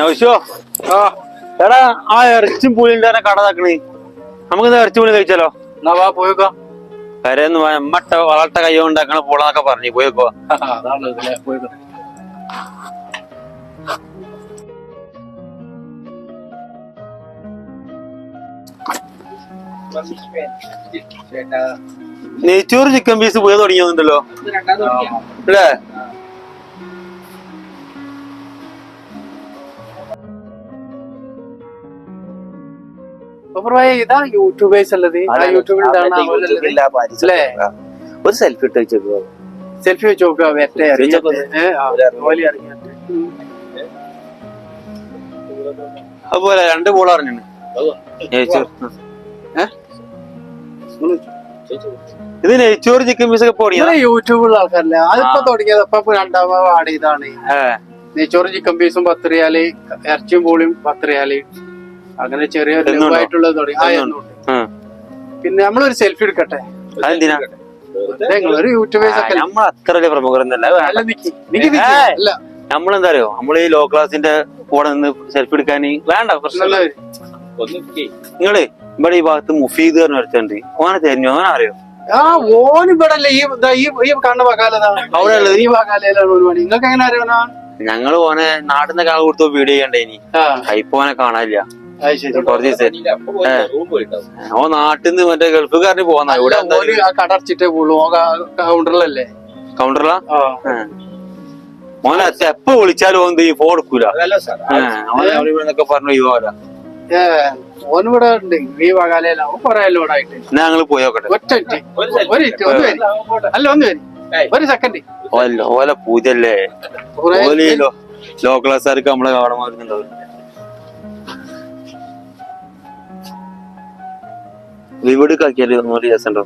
നൗശോ ആ എടാ ആ ഇറച്ചും പുളിന്റെ തന്നെ കട താക്കണേ? നമുക്ക് ഇറച്ചി പുളി കഴിച്ചാലോ? എന്നാ വാ പോയേക്കാം കരയെന്ന് മട്ട വളർത്ത കൈ ഉണ്ടാക്കണ പോളെന്നൊക്കെ പറഞ്ഞു പോയേക്കാം നെയ്ച്ചോറ് ചിക്കൻ പീസ് പോയി തുടങ്ങിയതുണ്ടല്ലോ. അല്ലേ? ഇതാ യൂട്യൂബേഴ്സ് ആ യൂട്യൂബിൽ അല്ലേ? ഒരു സെൽഫി ഇട്ട് വെച്ചേക്കോ സെൽഫി വെച്ച് നോക്കുക വെറ്റെ അതുപോലെ രണ്ട് ബോൾ ഏ? ഇത് നെയ്ച്ചോറ് ചിക്കൻ പീസ് ഒക്കെ പൊടിയാ. ഇങ്ങനെ യൂട്യൂബിലുള്ള ആൾക്കാരല്ലേ? അതിപ്പോ തുടങ്ങിയത് ഇപ്പൊ രണ്ടാമത് ആഡ് ചെയ്താണ്. നെയ്ച്ചോറും ചിക്കൻ പീസും പത്ത് റിയാൽ ഇറച്ചിയും പോളിയും പത്ത് റിയാൽ. അങ്ങനെ ചെറിയ ആയിട്ടുള്ള ലഘുവായിട്ടുള്ളത് തുടങ്ങി. ആ എന്നുണ്ടോ? എന്നുണ്ട്. പിന്നെ നമ്മളൊരു സെൽഫി എടുക്കട്ടെ? അതെന്തിനാ? നിങ്ങളൊരു യൂട്യൂബേഴ്സ് ഒക്കെ നമ്മൾ അത്ര വലിയ പ്രമുഖരൊന്നല്ല അല്ല. നിക്കി നിക്കി നിക്കി. അല്ല. നമ്മളെന്താ അറിയോ നമ്മൾ ഈ ലോ ക്ലാസിന്റെ കൂടെ നിന്ന് സെൽഫി എടുക്കാൻ വേണ്ട പ്രശ്നമില്ല. നിങ്ങൾ ഇവിടെ ഈ ഭാഗത്ത് മുഫീദ് പറഞ്ഞ ഒരുത്തുണ്ട് ഓനെ തെരഞ്ഞു ഓനെ അറിയോ? ആ ഓൻ ഇവിടെ അല്ലേ. ഈ ദാ ഈ അവിടെ ഉള്ളത്? ഈ വകാലയിലാണ് ഒരു പണി നിങ്ങൾക്ക് എങ്ങനെ അറിയണ? ഞങ്ങൾ ഓനെ നാട്ടിൽ നിന്ന് കാണാൻ കൊടുത്തോ വീഡിയോ ചെയ്യണ്ടേ ഇനി. ഇപ്പൊ ഓനെ കാണാനില്ല. കുറച്ച് ദിവസം. ഓ നാട്ടിൽ നിന്ന് മറ്റേ ഗൾഫുകാരന് പോവാന്നാ. ഇവിടെ കടർച്ചിട്ടേ പോളൂ കൗണ്ടറിലല്ലേ കൗണ്ടറിലാ? മോനെ എപ്പോ വിളിച്ചാലും ഓൻ ഈ ഫോൺ എടുക്കൂല. പറഞ്ഞു യുവാല ഓൻ ഇവിടെ ഉണ്ട്. ഈ വകാലയില. കൊറേ ലോഡായിട്ട് ഞങ്ങൾ പോയി നോക്കട്ടെ. ഒറ്റ ഒരു മിനിറ്റ് അല്ല ഒന്ന് വരി. ഒരു സെക്കൻഡ് ഓല ഓല പൂജല്ലേ ഓൽ ഈ ലോ- ക്ലാസ് ക്ലാസ്സുകാർക്ക് നമ്മളെ കാണാൻ വരുന്നുണ്ടാവും വിവിഡ് ആക്കിയാല് ഒന്നുകൂടി രസമുണ്ടോ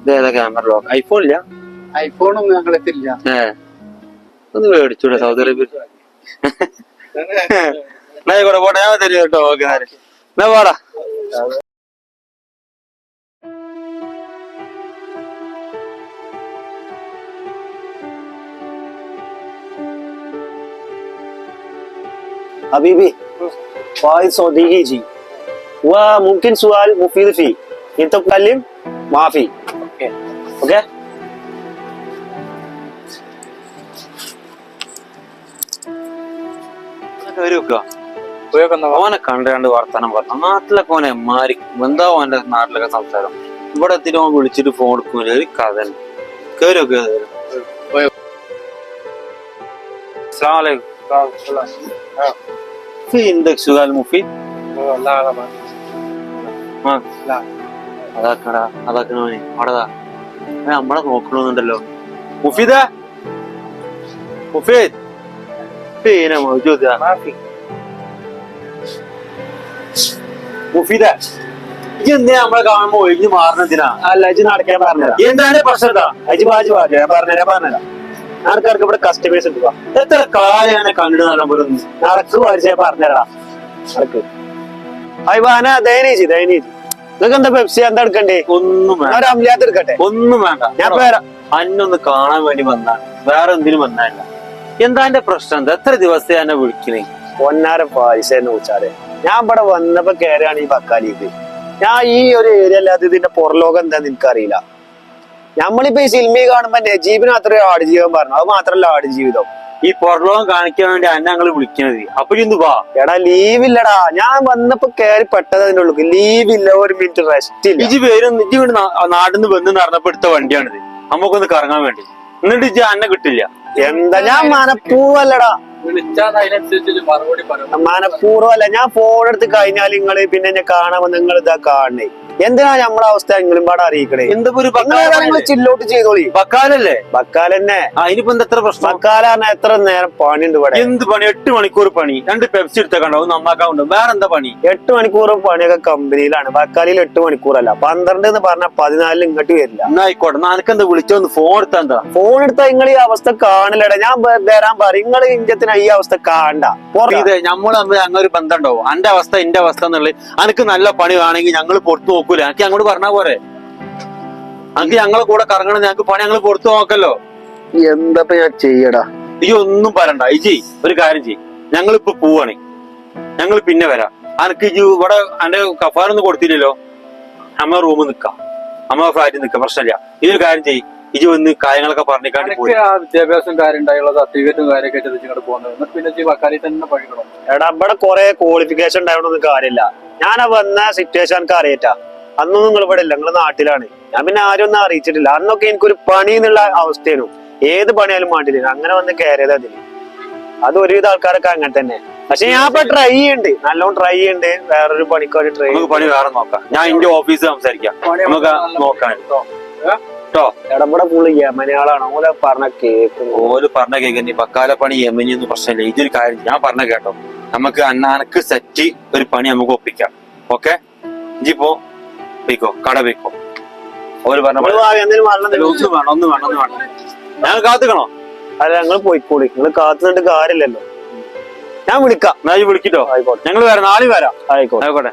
ഇതേതാ ക്യാമറ ലോക്ക് ഐഫോൺ ഇല്ല ഐഫോണൊന്നും ഞങ്ങൾ എത്തില്ല ഏ ഒന്ന് മേടിച്ചൂടെ സൗദി അറേബ്യ എന്നാ ആയിക്കോട്ടെ പോട്ടെ ഞാൻ തരും കേട്ടോ ഓക്കെ എന്നാ പോടാ हबीबी फाइल सौदीगी जी वह मुमकिन وممكن سؤال مفيد فيه انت تكلم ما في اوكي اوكي ഓനെ കണ്ടുകണ്ട് വർത്തമാനം പറഞ്ഞു നാട്ടിലൊക്കെ ഓനെ മാറി എന്താ ഓന്റെ നാട്ടിലൊക്കെ സംസാരം ഇവിടെ എത്തിയിട്ട് ഓൻ വിളിച്ചിട്ട് ഫോൺ എടുക്കൂല ഒരു കഥ കേരോ കേരോ അസ്സാം വലൈക്കും എന്തൊക്കെ സുഖാൽ മുഫീദ് അതാക്കടാ അതാക്കണോനെ അവിടെതാ. നമ്മളെ നോക്കണമെന്നുണ്ടല്ലോ മുഫീദ. മുഫീദ്. പിന്നെ മൗജൂദ. മുഫീദ ഇജ്ജ് എന്തിനാ നമ്മളെ കാണുമ്പോ ഒഴിഞ്ഞു മാറണതിനാ അല്ല അജി നടക്കാൻ പറഞ്ഞതാ. എന്താണ് പ്രശ്നം എന്താ അജി ബാജി ബാജി ഞാൻ പറഞ്ഞുതരാം പറഞ്ഞുതരാം ആൾക്കാർക്ക് ഇവിടെ കസ്റ്റമേഴ്സ് ഉണ്ട്. എത്ര കാലാണ് കണ്ടിട്ട് പോലെ ഒന്ന്? നടക്ക് പരിചയം പറഞ്ഞുതരാം നടക്ക്. അയ്വാന ദയനീജി ദയനീജി. നിങ്ങൾക്ക് എന്താ പെപ്സി എന്താ എടുക്കണ്ടേ? ഒന്നും വേണ്ട. എടുക്കട്ടെ? ഒന്നും വേണ്ട. ഞാൻ വേറെ അന്നൊന്ന് കാണാൻ വേണ്ടി വന്നാണ് വേറെ എന്തിനും വന്നല്ല എന്താ എന്റെ പ്രശ്നം? എന്താ എത്ര ദിവസം എന്നെ വിളിക്കണേ? പൊന്നാര പൈസ എന്ന് വെച്ചാൽ ഞാൻ ഇവിടെ വന്നപ്പോ കയറിയാണ് ഈ ബക്കാലിക്ക് ഞാൻ ഈ ഒരു ഏരിയ അല്ലാതെ ഇതിന്റെ പുറലോകം എന്താന്ന് എനിക്കറിയില്ല. നമ്മളിപ്പോ ഈ സിനിമയിൽ കാണുമ്പോ നജീബിന് അത്രയും ആടുജീവിതം പറഞ്ഞു. അത് മാത്രല്ല ആടുജീവിതം. ഈ പുറലോകം കാണിക്കാൻ വേണ്ടി അന്നെ ഞങ്ങൾ വിളിക്കണത്. അപ്പൊ ഇന്ന് വാ. എടാ ലീവ് ഇല്ലടാ. ഞാൻ വന്നപ്പോ കയറി പെട്ടത് അതിന്റെ ഉള്ളു ലീവ് ഇല്ല ഒരു മിനിറ്റ് റെസ്റ്റ് ഇല്ല. ഇജ് പേരും ഇജ് ഇവിടെ നാട്ടിൽ നിന്ന് വന്ന് നടന്നപ്പോ എടുത്ത വണ്ടിയാണിത്. നമുക്കൊന്ന് കറങ്ങാൻ വേണ്ടി. എന്നിട്ട് ഇജ്ജ് അന്നെ കിട്ടില്ല. എന്താ? ഞാൻ മനഃപൂർവല്ലടാ വിളിച്ചാൽ അതിനനുസരിച്ച് മറുപടി പറയും. മനഃപൂർവമല്ല ഞാൻ ഫോൺ എടുത്ത് കഴിഞ്ഞാൽ നിങ്ങൾ പിന്നെ എന്നെ കാണാൻ നിങ്ങൾ ഇതാ കാണണേ. എന്തിനാ നമ്മളെ അവസ്ഥ നിങ്ങളും പാടെ അറിയിക്കണേ? ചില്ലോട്ട് ചെയ്തോളി. ബക്കാലല്ലേ? ബക്കാലെന്നെ. അതിനിപ്പോ എന്താ എത്ര പ്രശ്നം? ബക്കാലാണ് എത്ര നേരം പണിയുണ്ട് ഇവിടെ? എന്ത് പണി? എട്ട് മണിക്കൂർ പണി. രണ്ട് പെപ്സി എടുത്തേക്കണ്ടാവും നന്നാക്കാവുണ്ട്. വേറെ എന്താ പണി? എട്ട് മണിക്കൂർ പണിയൊക്കെ കമ്പനിയിലാണ്. ബക്കാലിൽ എട്ട് മണിക്കൂറല്ല. പന്ത്രണ്ട് എന്ന് പറഞ്ഞാൽ പതിനാലിൽ ഇങ്ങോട്ട് വരില്ല. എന്നാ ആയിക്കോട്ടെ നാനക്കെന്താ വിളിച്ചോന്ന് ഫോൺ എടുത്താ എന്താ? ഫോൺ എടുത്താൽ നിങ്ങൾ ഈ അവസ്ഥ കാണില്ലടാ. ഞാൻ വരാൻ പറയും. നിങ്ങൾ ഇഞ്ചത്തിന് ഈ അവസ്ഥ കാണണ്ട. ഇത് നമ്മൾ തമ്മിൽ അങ്ങനെ ഒരു ബന്ധം ഉണ്ടാവും അന്റെ അവസ്ഥ എന്റെ അവസ്ഥ എന്നുള്ളത് അനക്ക് നല്ല പണി വേണമെങ്കിൽ ഞങ്ങൾ പുറത്തു നോക്കൂല. എനിക്ക് അങ്ങോട്ട് പറഞ്ഞാ പോരെ? അനക്ക് ഞങ്ങളെ കൂടെ കറങ്ങണം ഞങ്ങൾക്ക് പണി ഞങ്ങൾ പുറത്തു നോക്കല്ലോ. എന്താ ഞാൻ ചെയ്യടാ? ഈ ഒന്നും പറയണ്ട. ഇജി ഒരു കാര്യം ചെയ്യ്. ഞങ്ങളിപ്പോ പോവാണ്. ഞങ്ങൾ പിന്നെ വരാം. അനക്ക് ഇവിടെ എന്റെ കഫാനൊന്നും കൊടുത്തില്ലല്ലോ? നമ്മ റൂമിൽ നിക്കാം. നമ്മളെ ഫ്ലാറ്റിൽ നിക്കാം. പ്രശ്നമില്ല. ഇതൊരു കാര്യം ചെയ്യ്. ഇജി വന്ന് കാര്യങ്ങളൊക്കെ പറഞ്ഞിക്കാണ്ട് പോയി. ആ വിദ്യാഭ്യാസം കാര്യം ഉണ്ടായുള്ള സർട്ടിഫിക്കറ്റും കാര്യമൊക്കെ ഇങ്ങോട്ട് പോകുന്നത് എന്നിട്ട് പിന്നെ ഈ വക്കാലി തന്നെ പഠിക്കണം. എടാ ഇവിടെ കുറെ ക്വാളിഫിക്കേഷൻ ഉണ്ടായതൊന്നും കാര്യമില്ല. ഞാൻ വന്ന സിറ്റുവേഷൻ എനിക്ക് അറിയറ്റ അന്നൊന്നും നിങ്ങൾ ഇവിടെ ഇല്ല. നിങ്ങളുടെ നാട്ടിലാണ്. ഞാൻ പിന്നെ ആരും ഒന്നും അറിയിച്ചിട്ടില്ല. അന്നൊക്കെ എനിക്കൊരു പണി എന്നുള്ള അവസ്ഥയാണ് ഏത് പണിയാലും വേണ്ടില്ല അങ്ങനെ വന്ന് കയറിയത് അതിന് അത് ഒരുവിധ ആൾക്കാരൊക്കെ അങ്ങനെ തന്നെ. പക്ഷെ ഞാൻ ഇപ്പൊ ട്രൈ ചെയ്യണ്ട്. നല്ലോണം ട്രൈ ചെയ്യണ്ട്. വേറൊരു പണിക്കൊരു ട്രൈ നമുക്ക് പണി വേറെ നോക്കാം. ഞാൻ എന്റെ ഓഫീസിൽ സംസാരിക്കാം. നമുക്ക് നോക്കാൻ കേട്ടോ. ഇടപെടെ പുള്ളി യമനയാളാണ് ഓലെ പറഞ്ഞ കേൾക്കുന്നു ഓൽ പറഞ്ഞ നീ പക്കാല പണി യമനിയൊന്നും പ്രശ്നമില്ല. ഇതൊരു കാര്യം ഞാൻ പറഞ്ഞ കേട്ടോ. നമുക്ക് അന്നാനക്ക് സെറ്റ് ഒരു പണി നമുക്ക് ഒപ്പിക്കാം. ഓക്കെ ഇജിപ്പോ പോയിക്കോ. കട പോയിക്കോ. ഓൽ പറഞ്ഞ ഒന്ന് വേണം ഒന്നും വേണം ഒന്ന് വേണം. ഞങ്ങൾ കാത്തുക്കണോ? അല്ല ഞങ്ങൾ പോയിക്കോളി. നിങ്ങൾ കാത്തുനിന്നിട്ട് കാര്യമില്ലല്ലോ. ഞാൻ വിളിക്കാം. ഞാൻ വിളിക്കട്ടോ വിളിക്കിട്ടോ. ആയിക്കോട്ടെ. ഞങ്ങൾ വരാം. നാളെ വരാം. ആയിക്കോട്ടെ. ആയിക്കോട്ടെ.